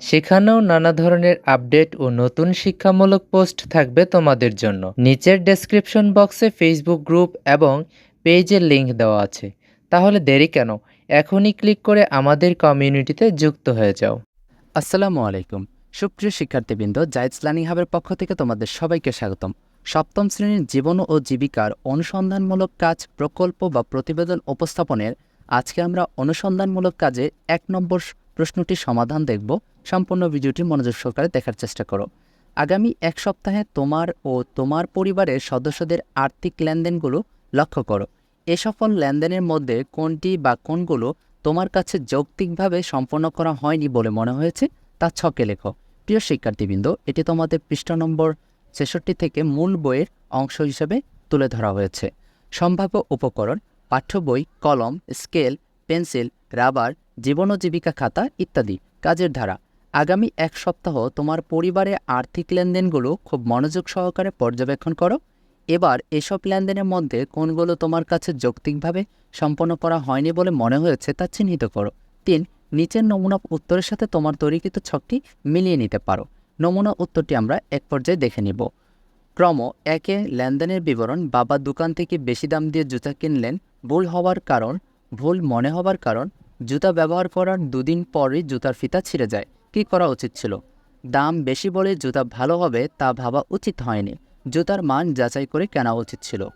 সেখানেও নানা ধরনের আপডেট ও নতুন শিক্ষামূলক পোস্ট থাকবে তোমাদের জন্য। নিচের ডেসক্রিপশন বক্সে ফেসবুক গ্রুপ এবং পেজের লিঙ্ক দেওয়া আছে। তাহলে দেরি কেন? এখনই ক্লিক করে আমাদের কমিউনিটিতে যুক্ত হয়ে যাও। আসসালামু আলাইকুম। সুপ্রিয় শিক্ষার্থীবৃন্দ জাইডস লার্নিং হাবের পক্ষ থেকে তোমাদের সবাইকে স্বাগতম। সপ্তম শ্রেণির জীবন ও জীবিকার অনুসন্ধানমূলক কাজ, প্রকল্প বা প্রতিবেদন উপস্থাপনের আজকে আমরা অনুসন্ধানমূলক কাজে এক নম্বর প্রশ্নটির সমাধান দেখব। সম্পূর্ণ ভিডিওটি মনোযোগ সহকারে দেখার চেষ্টা করো। আগামী এক সপ্তাহে তোমার ও তোমার পরিবারের সদস্যদের আর্থিক লেনদেনগুলো লক্ষ্য করো। এ সফল লেনদেনের মধ্যে কোনটি বা কোনগুলো তোমার কাছে যৌক্তিকভাবে সম্পন্ন করা হয়নি বলে মনে হয়েছে, তা ছকে লেখো। প্রিয় শিক্ষার্থীবৃন্দ, এটি তোমাদের পৃষ্ঠা নম্বর ছেষট্টি থেকে মূল বইয়ের অংশ হিসেবে তুলে ধরা হয়েছে। সম্ভাব্য উপকরণ, পাঠ্য বই, কলম, স্কেল, পেন্সিল, রাবার জীবন জীবিকা খাতা ইত্যাদি। কাজের ধারা। আগামী এক সপ্তাহ তোমার পরিবারের আর্থিক লেনদেনগুলো খুব মনোযোগ সহকারে পর্যবেক্ষণ করো। এবার এসব লেনদেনের মধ্যে কোনগুলো তোমার কাছে যৌক্তিকভাবে সম্পন্ন করা হয়নি বলে মনে হয়েছে তা চিহ্নিত করো। তিন, নিচের নমুনা উত্তরের সাথে তোমার তৈরিকৃত ছকটি মিলিয়ে নিতে পারো। নমুনা উত্তরটি আমরা এক পর্যায়ে দেখে নিব। ক্রম, একে লেনদেনের বিবরণ বাবা দোকান থেকে বেশি দাম দিয়ে জুতা কিনলেন, ভুল হওয়ার কারণ, ভুল মনে হওয়ার কারণ জুতা ব্যবহার করার দুদিন পরই জুতার ফিতা ছিঁড়ে যায়। কী করা উচিত ছিল? দাম বেশি বলে জুতা ভালো হবে তা ভাবা উচিত হয়নি। জুতার মান যাচাই করে কেনা উচিত ছিল।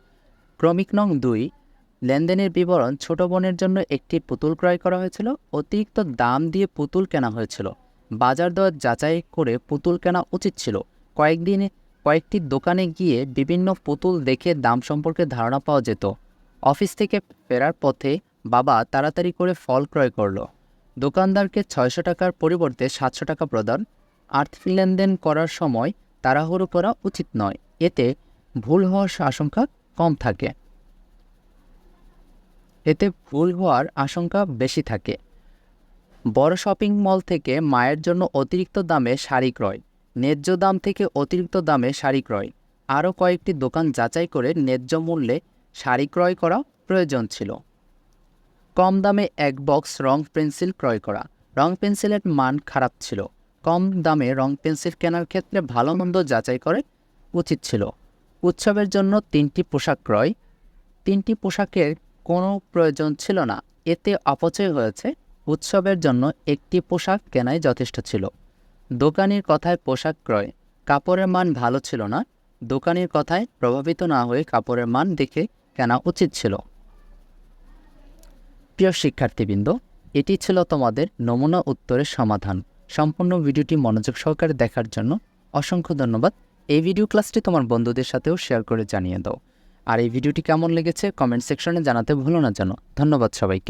ক্রমিক নং দুই, লেনদেনের বিবরণ ছোট বোনের জন্য একটি পুতুল ক্রয় করা হয়েছিল, অতিরিক্ত দাম দিয়ে পুতুল কেনা হয়েছিল। বাজার দর যাচাই করে পুতুল কেনা উচিত ছিল। কয়েকদিনে, কয়েকটি দোকানে গিয়ে বিভিন্ন পুতুল দেখে দাম সম্পর্কে ধারণা পাওয়া যেত। অফিস থেকে ফেরার পথে বাবা তাড়াতাড়ি করে ফল ক্রয় করল। দোকানদারকে ছয়শো টাকার পরিবর্তে সাতশো টাকা প্রদান। আর্থিক লেনদেন করার সময় তাড়াহুড়ো করা উচিত নয়, এতে ভুল হওয়ার আশঙ্কা কম থাকে। এতে ভুল হওয়ার আশঙ্কা বেশি থাকে। বড় শপিং মল থেকে মায়ের জন্য অতিরিক্ত দামে শাড়ি ক্রয়, ন্যায্য দাম থেকে অতিরিক্ত দামে শাড়ি ক্রয়। আরও কয়েকটি দোকান যাচাই করে ন্যায্য মূল্যে শাড়ি ক্রয় করা প্রয়োজন ছিল। কম দামে এক বক্স রং পেন্সিল ক্রয় করা। রং পেন্সিলের মান খারাপ ছিল। কম দামে রং পেন্সিল কেনার ক্ষেত্রে ভালো মন্দ যাচাই করে উচিত ছিল। উৎসবের জন্য তিনটি পোশাক ক্রয়। তিনটি পোশাকের কোনো প্রয়োজন ছিল না। এতে অপচয় হয়েছে। উৎসবের জন্য একটি পোশাক কেনাই যথেষ্ট ছিল। দোকানির কথায় পোশাক ক্রয়। কাপড়ের মান ভালো ছিল না। দোকানির কথায় প্রভাবিত না হয়ে কাপড়ের মান দেখে কেনা উচিত ছিল। প্রিয় শিক্ষার্থীবৃন্দ, এটি ছিল তোমাদের নমুনা উত্তরের সমাধান। সম্পূর্ণ ভিডিওটি মনোযোগ সহকারে দেখার জন্য অসংখ্য ধন্যবাদ। এই ভিডিও ক্লাসটি তোমার বন্ধুদের সাথেও শেয়ার করে জানিয়ে দাও। আর এই ভিডিওটি কেমন লেগেছে, কমেন্ট সেকশনে জানাতে ভুলো না যেন। ধন্যবাদ সবাইকে।